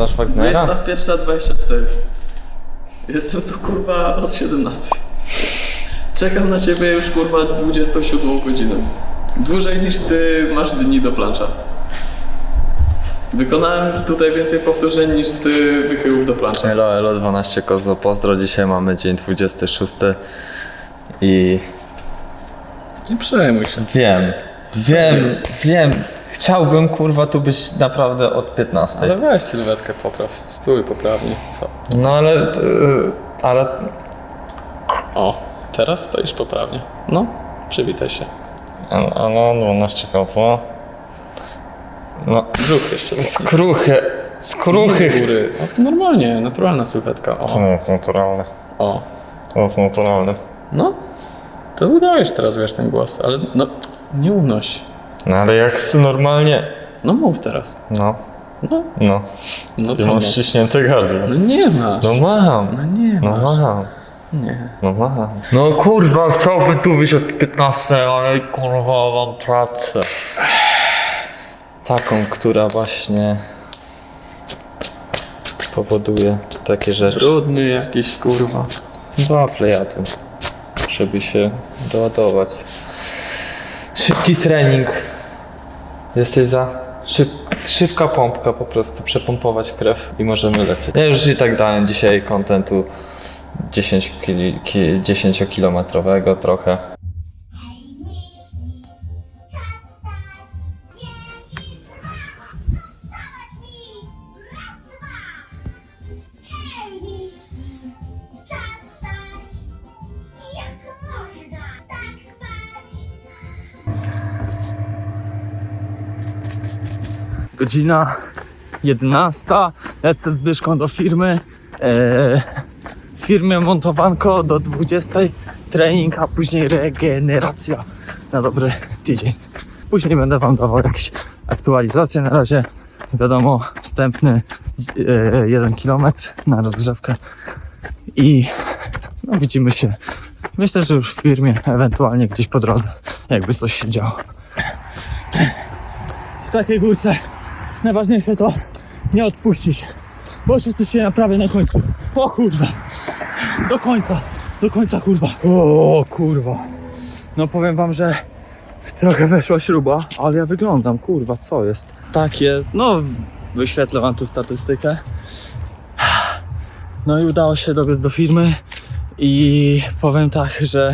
Znasz Wagnera? Jest ta pierwsza 24. Jestem tu kurwa od 17. Czekam na ciebie już kurwa 27 godzinę. Dłużej niż ty masz dni do plansza. Wykonałem tutaj więcej powtórzeń niż ty wychyłów do plansza. Elo, elo 12 Kozło, pozdro. Dzisiaj mamy dzień 26 i Nie przejmuj się. wiem, wiem, wiem. Chciałbym kurwa tu być naprawdę od 15. Ale weź sylwetkę popraw. Stój poprawnie. Co? No ale, y, ale O, teraz stoisz poprawnie. No, przywitaj się. Elo 12 Kozło. No, Brzuch jeszcze. skruchy, skruchy. Góry. O, normalnie, naturalna sylwetka. To O, nie jest naturalne. o. To jest naturalne. No, to udajesz teraz, wiesz, ten głos, ale no, nie unoś. No ale jak chcę normalnie. No mów teraz. No, No, no. no Ty co no? masz ściśnięte gardło. No nie masz. No mam. No nie No masz. mam. Nie. No mam. No kurwa, chciałbym tu być od 15, ale kurwa mam pracę. Taką, która właśnie powoduje takie rzeczy. Brudny jakiś, kurwa. Wafle jadłem, żeby się doładować. Szybki trening. Jesteś za? Szyb, szybka pompka po prostu, przepompować krew i możemy lecieć. Ja już i tak dałem dzisiaj kontentu 10 kili, ki, 10 kilometrowego trochę. Godzina 11. Lecę z dyszką do firmy. E, w firmie montowanko do 20. Trening, a później regeneracja na dobry tydzień. Później będę Wam dawał jakieś aktualizacje. Na razie wiadomo, wstępny e, 1 km na rozgrzewkę. I no, widzimy się. Myślę, że już w firmie, ewentualnie gdzieś po drodze, jakby coś się działo. W takiej górce najważniejsze to nie odpuścić, bo już jesteście na prawie na końcu. O kurwa, do końca, do końca kurwa. O kurwa. No powiem wam, że trochę weszła śruba, ale ja wyglądam, kurwa, co jest? Takie, no wyświetlę wam tu statystykę. No i udało się dobiec do firmy i powiem tak, że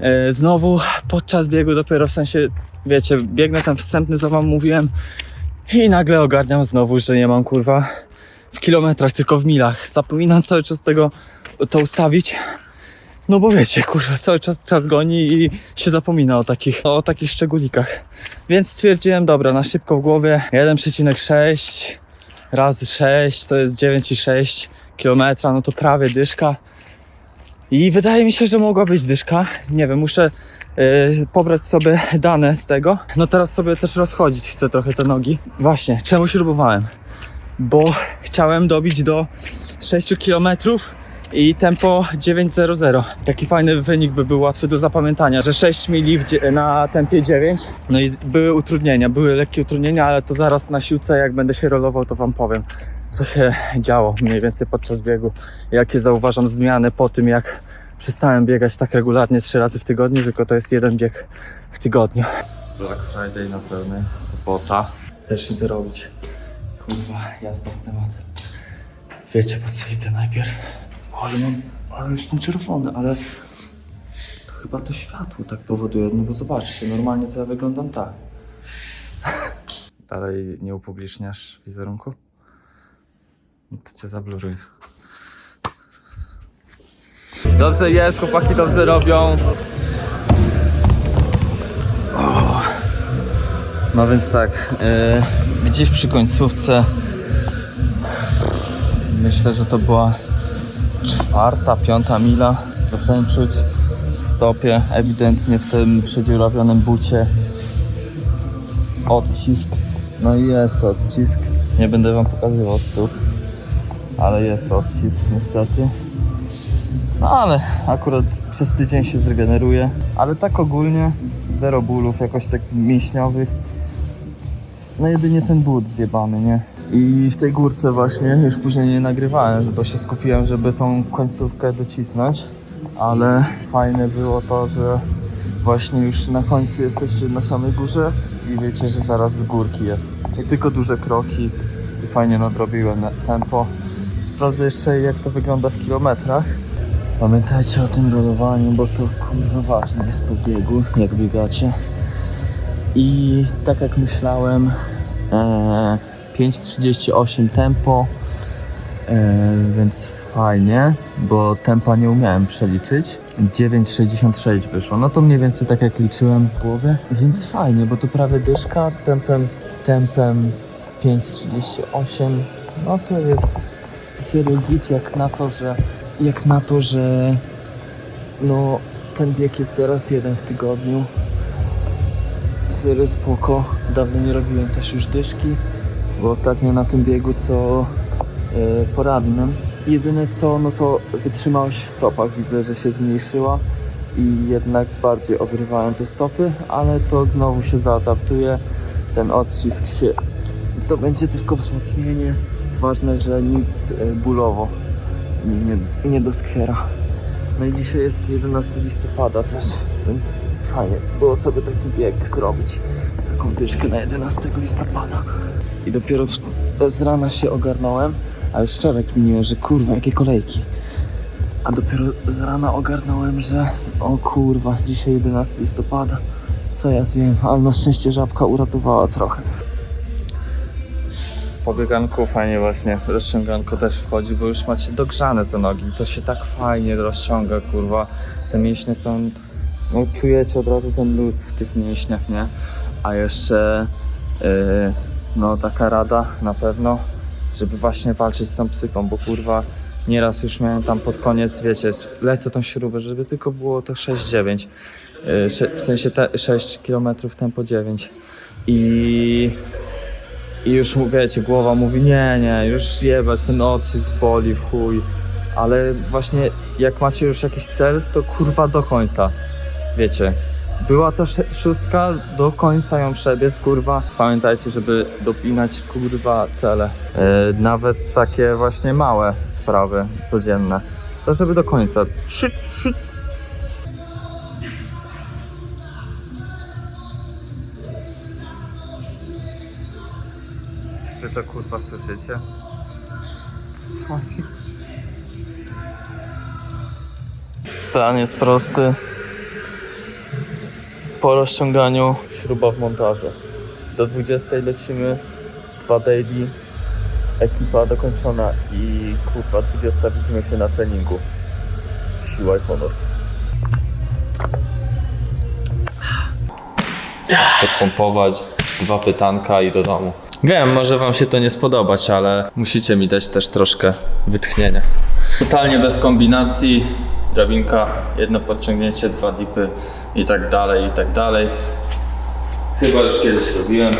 e, znowu podczas biegu dopiero w sensie, wiecie, biegnę ten wstępny, co wam mówiłem i nagle ogarniam znowu, że nie mam kurwa w kilometrach, tylko w milach. Zapominam cały czas tego to ustawić. No bo wiecie, kurwa, cały czas czas goni i się zapomina o takich, o takich szczególikach. Więc stwierdziłem, dobra, na szybko w głowie 1,6 razy 6 to jest 9,6 kilometra, no to prawie dyszka. I wydaje mi się, że mogła być dyszka. Nie wiem, muszę yy, pobrać sobie dane z tego. No teraz sobie też rozchodzić chcę trochę te nogi. Właśnie, czemu śrubowałem? Bo chciałem dobić do 6 km i tempo 9.00. Taki fajny wynik by był łatwy do zapamiętania, że 6 mili na tempie 9. No i były utrudnienia, były lekkie utrudnienia, ale to zaraz na siłce, jak będę się rolował, to wam powiem, co się działo mniej więcej podczas biegu. Jakie zauważam zmiany po tym, jak przestałem biegać tak regularnie trzy razy w tygodniu, tylko to jest jeden bieg w tygodniu. Black Friday na pewno, sobota. Też idę robić. Kurwa, jazda z tematem. Wiecie po co idę najpierw? Ale mam, ale jestem czerwony, ale to chyba to światło tak powoduje, no bo zobaczcie, normalnie to ja wyglądam tak. Dalej nie upubliczniasz wizerunku? No to cię zabluruj. Dobrze jest, chłopaki dobrze robią. No więc tak, yy, gdzieś przy końcówce myślę, że to była czwarta, piąta mila. Zacząłem czuć w stopie, ewidentnie w tym przedziurawionym bucie odcisk. No i jest odcisk. Nie będę wam pokazywał stóp, ale jest odcisk niestety. No ale akurat przez tydzień się zregeneruje. Ale tak ogólnie zero bólów jakoś tak mięśniowych. No jedynie ten but zjebany, nie? I w tej górce właśnie już później nie nagrywałem, bo się skupiłem, żeby tą końcówkę docisnąć. Ale fajne było to, że właśnie już na końcu jesteście na samej górze i wiecie, że zaraz z górki jest. I tylko duże kroki i fajnie nadrobiłem na- tempo. Sprawdzę jeszcze jak to wygląda w kilometrach. Pamiętajcie o tym rolowaniu, bo to kurwa ważne jest po biegu, jak biegacie. I tak jak myślałem, e, 5.38 tempo, e, więc fajnie, bo tempa nie umiałem przeliczyć. 9.66 wyszło, no to mniej więcej tak jak liczyłem w głowie, więc fajnie, bo to prawie dyszka, tempem, tempem 5.38, no to jest serio jak na to, że jak na to, że no ten bieg jest teraz jeden w tygodniu, Serio spoko. Dawno nie robiłem też już dyszki, bo ostatnio na tym biegu co e, poradnym. Jedyne co, no to wytrzymałość w stopach widzę, że się zmniejszyła i jednak bardziej ogrywałem te stopy, ale to znowu się zaadaptuje. Ten odcisk się, to będzie tylko wzmocnienie. Ważne, że nic e, bólowo nie, nie, nie doskwiera. No i dzisiaj jest 11 listopada też, więc fajnie było sobie taki bieg zrobić. Taką dyszkę na 11 listopada. I dopiero z rana się ogarnąłem, a już wczoraj kminiłem, że kurwa, jakie kolejki. A dopiero z rana ogarnąłem, że o kurwa, dzisiaj 11 listopada. Co ja zjem? Ale na szczęście żabka uratowała trochę. Po bieganku fajnie właśnie rozciąganko też wchodzi, bo już macie dogrzane te nogi i to się tak fajnie rozciąga, kurwa. Te mięśnie są, no czujecie od razu ten luz w tych mięśniach, nie? A jeszcze, yy, no taka rada na pewno, żeby właśnie walczyć z tą psyką, bo kurwa nieraz już miałem tam pod koniec, wiecie, lecę tą śrubę, żeby tylko było to 6-9, yy, w sensie te 6 km tempo 9 i i już wiecie, głowa mówi nie, nie, już jebać, ten odcisk boli w chuj. Ale właśnie jak macie już jakiś cel, to kurwa do końca. Wiecie, była sze- szóstka, do końca ją przebiec, kurwa. Pamiętajcie, żeby dopinać kurwa cele. E, nawet takie właśnie małe sprawy codzienne. To żeby do końca. Szyt, szyt. To kurwa słyszycie? Plan jest prosty. Po rozciąganiu śruba w montażu. Do 20 lecimy, dwa daily, ekipa dokończona i kurwa 20 widzimy się na treningu. Siła i honor. podpompować, dwa pytanka i do domu. Wiem, może wam się to nie spodobać, ale musicie mi dać też troszkę wytchnienia. Totalnie bez kombinacji, drabinka, jedno podciągnięcie, dwa dipy i tak dalej, i tak dalej. Chyba już kiedyś robiłem.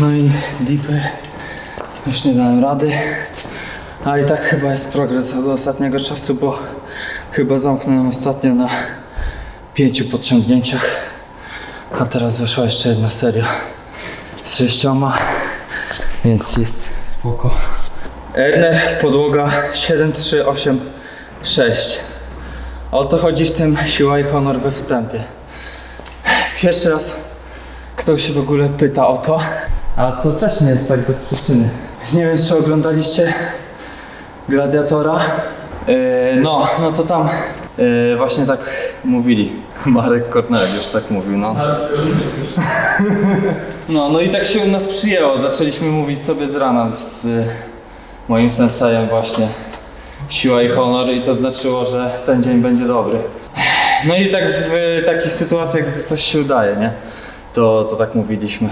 No i Deeper już nie dałem rady. A i tak chyba jest progres od ostatniego czasu, bo chyba zamknąłem ostatnio na pięciu podciągnięciach. A teraz wyszła jeszcze jedna seria z sześcioma, więc jest spoko. Erner, podłoga 7386. O co chodzi w tym siła i honor we wstępie? Pierwszy raz ktoś się w ogóle pyta o to, a to też nie jest tak bez przyczyny. Nie wiem, czy oglądaliście Gladiatora? Yy, no, no to tam yy, właśnie tak mówili. Marek Korneliusz tak mówił, no. No, no i tak się u nas przyjęło. Zaczęliśmy mówić sobie z rana z y, moim sensejem właśnie. Siła i honor i to znaczyło, że ten dzień będzie dobry. No i tak w takich sytuacjach, gdy coś się udaje, nie? To, to tak mówiliśmy.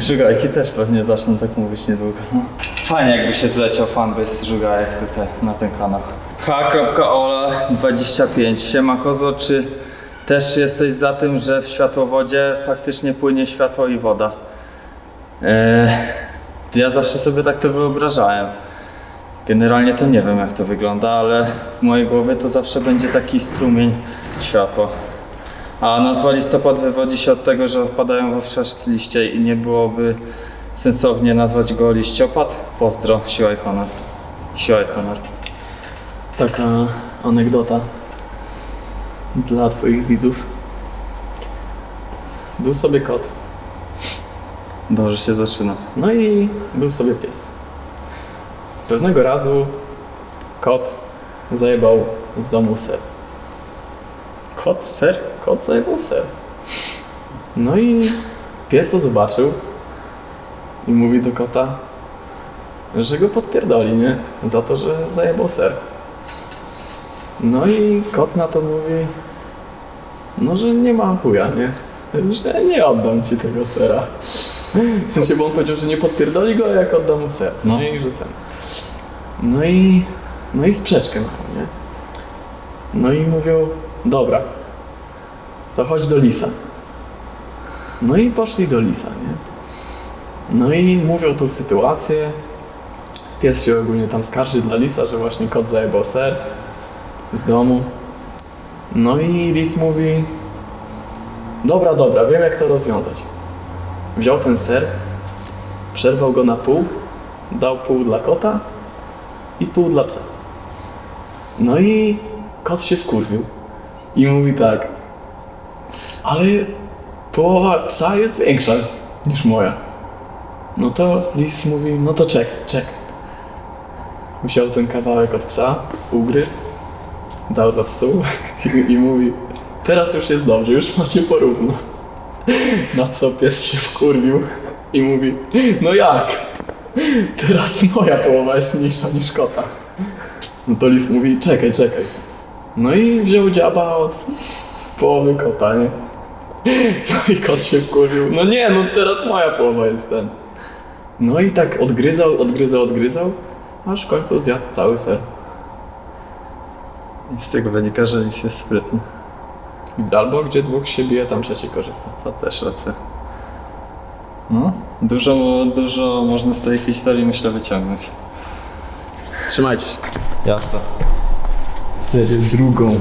Żugajki też pewnie zaczną tak mówić niedługo. No. Fajnie jakby się zleciał fanbase z Żugajek tutaj na ten kanał. H.Ola25 Siema Kozo, czy też jesteś za tym, że w światłowodzie faktycznie płynie światło i woda? Eee, ja zawsze sobie tak to wyobrażałem. Generalnie to nie wiem jak to wygląda, ale w mojej głowie to zawsze będzie taki strumień światła. A nazwa listopad wywodzi się od tego, że opadają wówczas liście i nie byłoby sensownie nazwać go liściopad? Pozdro, siła i honor. Siła i honor. Taka anegdota dla Twoich widzów. Był sobie kot. Dobrze się zaczyna. No i był sobie pies. Pewnego razu kot zajebał z domu ser. Kot, ser? Kot zajebał ser. No i pies to zobaczył i mówi do kota, że go podpierdoli, nie? Za to, że zajebał ser. No i kot na to mówi, no, że nie ma chuja, nie? Że nie oddam ci tego sera. W sensie, bo on powiedział, że nie podpierdoli go, jak oddam mu ser. No, No. i że ten. No i, no i sprzeczkę mają, nie? No i mówią, dobra, to chodź do lisa. No i poszli do lisa, nie? No i mówią tą sytuację. Pies się ogólnie tam skarży dla lisa, że właśnie kot zajebał ser z domu. No i lis mówi, dobra, dobra, wiem jak to rozwiązać. Wziął ten ser, przerwał go na pół, dał pół dla kota i pół dla psa. No i kot się wkurwił i mówi tak, ale połowa psa jest większa niż moja. No to lis mówi, no to czek, czek. Wziął ten kawałek od psa, ugryzł, dał do psu i, i mówi, teraz już jest dobrze, już macie porówno. Na co pies się wkurwił i mówi, no jak? Teraz moja połowa jest mniejsza niż kota. No to lis mówi, czekaj, czekaj. No i wziął dziaba od połowy kota, nie? No i kot się wkurwił. No nie, no teraz moja połowa jest ten. No i tak odgryzał, odgryzał, odgryzał, aż w końcu zjadł cały ser. I z tego wynika, że lis jest sprytny. Albo gdzie dwóch się bije, tam trzeci korzysta. To też racja. No, dużo, dużo można z tej historii myślę wyciągnąć. Trzymajcie się. Jasne. Serię drugą.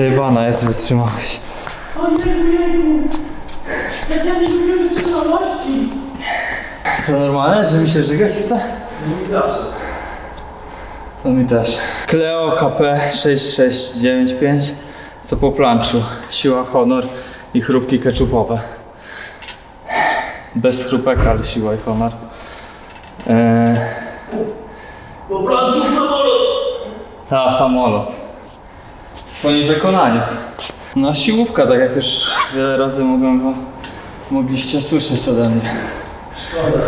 Przejebana jest wytrzymałość. Jak ja nie lubię wytrzymałości. To normalne, że mi się żygać chce? No zawsze. To mi też. Cleo KP 6695 co po planczu. Siła, honor i chrupki keczupowe. Bez chrupek, ale siła i honor. Eee... Po planczu samolot! Ta, samolot. W twoim wykonaniu. No siłówka, tak jak już wiele razy mogłem wam, mogliście słyszeć ode mnie. Szkoda.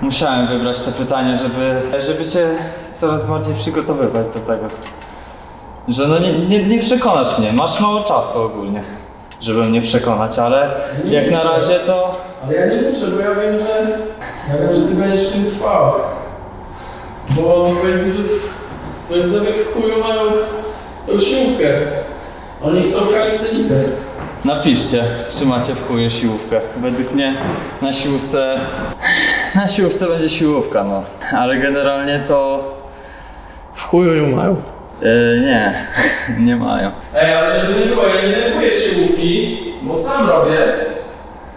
Musiałem wybrać to pytanie, żeby, żeby cię coraz bardziej przygotowywać do tego. Że no nie, nie, nie przekonasz mnie, masz mało czasu ogólnie, żeby mnie przekonać, ale Nie jak na muszę. razie to... Ale ja nie muszę, bo ja wiem, że... Ja wiem, że ty będziesz w tym trwał. Bo twoich widzów... Twoi widzowie w chuju mają tą siłówkę. Oni chcą kalistenikę. Napiszcie, czy macie w chuju siłówkę. Według mnie na siłówce... Na siłówce będzie siłówka, no. Ale generalnie to... W chuju ją mają. Yy, nie, nie mają. Ej, ale żeby nie było, ja nie neguję siłówki, bo sam robię,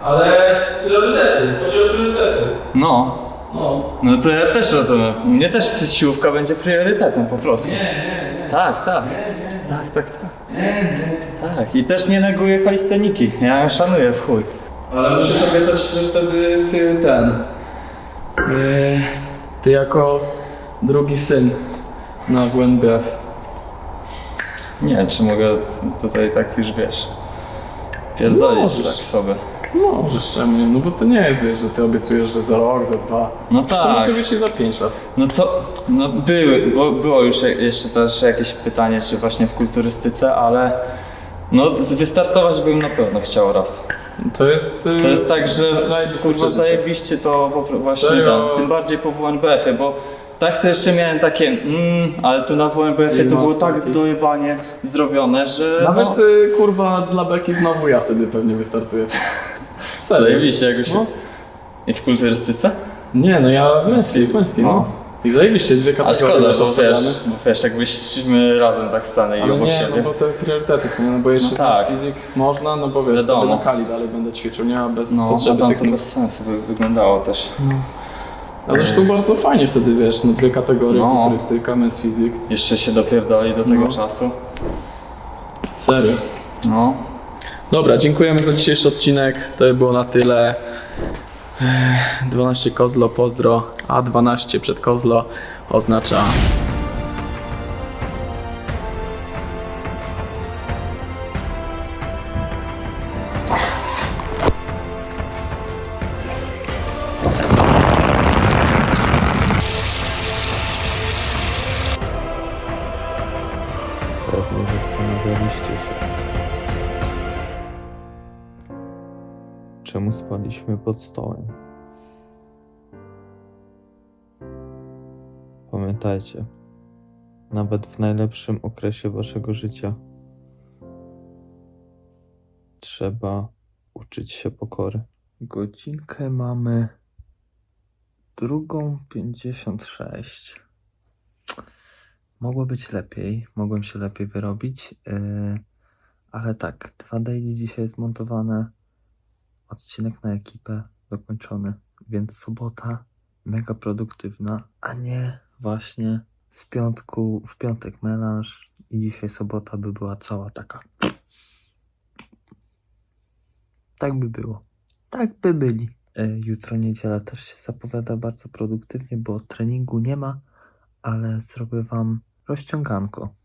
ale priorytety, chodzi o priorytety. No, No. no to ja też rozumiem. Mnie też siłówka będzie priorytetem po prostu. Nie, nie, nie. Tak, tak. Tak, tak, tak. Tak, i też nie neguję kalisteniki. Ja ją szanuję w chuj. Ale musisz obiecać, że wtedy ty ten. Yy, ty jako drugi syn na WNBF. Nie wiem, czy mogę tutaj tak już wiesz. Pierdolić Możesz. tak sobie. Możesz czemu nie? No bo to nie jest, wiesz, że ty obiecujesz, że za rok, za dwa. No Przecież To tak. może być i za pięć lat. No to no były, bo było już je- jeszcze też jakieś pytanie, czy właśnie w kulturystyce, ale no wystartować bym na pewno chciał raz. To jest... Yy, To jest tak, że zajebiste kurwa przeżycie. zajebiście to po, pro- właśnie Serio? tam, tym bardziej po WNBF-ie, bo tak to jeszcze miałem takie mm, ale tu na WNBF-ie to było tak takich. dojebanie zrobione, że Nawet no, y, kurwa dla Beki znowu ja wtedy pewnie wystartuję. Serio. zajebiście jakoś. No. I w kulturystyce? Nie, no ja w męskiej, w męskiej, no. No. I zajebiście dwie A kategorie szkoda, że wiesz, bo wiesz, jakbyśmy razem tak stanęli Ale obok nie, siebie. no bo te priorytety, co nie? No bo jeszcze No tak. fizyk można, no bo wiesz, Wiadomo. sobie na kali dalej będę ćwiczył, nie? A bez No, a potrzeby tam tych to bez sensu by wyglądało też. A zresztą bardzo fajnie wtedy, wiesz, no dwie kategorie, No. kulturystyka, mens fizyk. Jeszcze się dopierdoli do tego No. czasu. Serio. No. Dobra, dziękujemy za dzisiejszy odcinek. To było na tyle. Ech, 12 kozlo, pozdro, a 12 przed kozlo oznacza pod stołem? Pamiętajcie, nawet w najlepszym okresie waszego życia trzeba uczyć się pokory. Godzinkę mamy drugą pięćdziesiąt sześć. Mogło być lepiej, mogłem się lepiej wyrobić, yy, ale tak, dwa daily dzisiaj zmontowane, odcinek na ekipę dokończony, więc sobota mega produktywna, a nie właśnie z piątku, w piątek melanż i dzisiaj sobota by była cała taka. Tak by było. Tak by byli. Yy, jutro niedziela też się zapowiada bardzo produktywnie, bo treningu nie ma, ale zrobię Wam rozciąganko.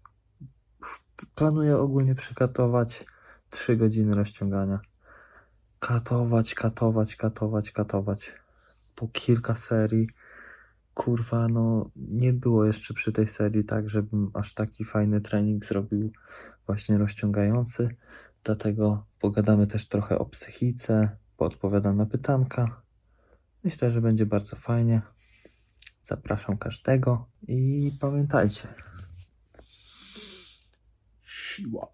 Planuję ogólnie przykatować 3 godziny rozciągania. Katować, katować, katować, katować. Po kilka serii. Kurwa, no nie było jeszcze przy tej serii tak, żebym aż taki fajny trening zrobił właśnie rozciągający. Dlatego pogadamy też trochę o psychice, poodpowiadam na pytanka. Myślę, że będzie bardzo fajnie. Zapraszam każdego i pamiętajcie. Siła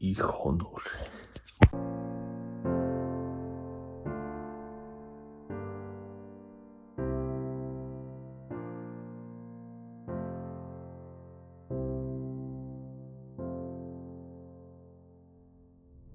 i honor.